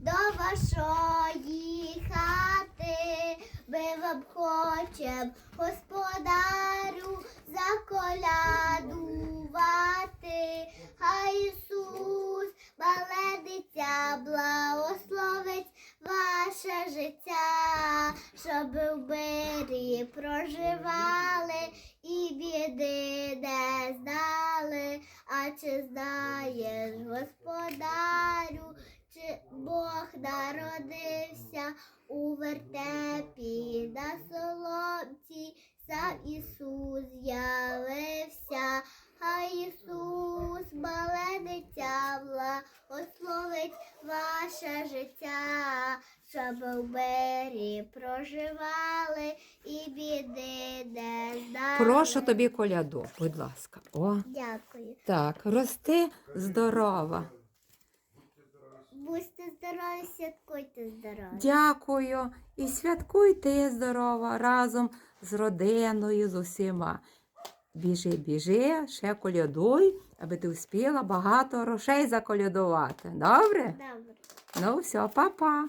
до вашої хати. Ми вам хочем, господарю, заколядувати. Хай Ісус, мале дитя, благословить ваше життя, щоб в мирі проживали і біди не знали. А чи знаєш, господарю, народився у вертепі на соломці, сам Ісус з'явився. Хай Ісус, мале дитя, благословить ваше життя, щоб у мирі проживали і біди не знали. Прошу тобі коляду, будь ласка. О, Дякую. так, рости здорова. Будьте здорові, святкуйте здоров'я. Дякую. І святкуйте здорово разом з родиною, з усіма. Біжи, біжи, ще колядуй, аби ти успіла багато грошей заколядувати. Добре? Добре. Ну все. Па-па.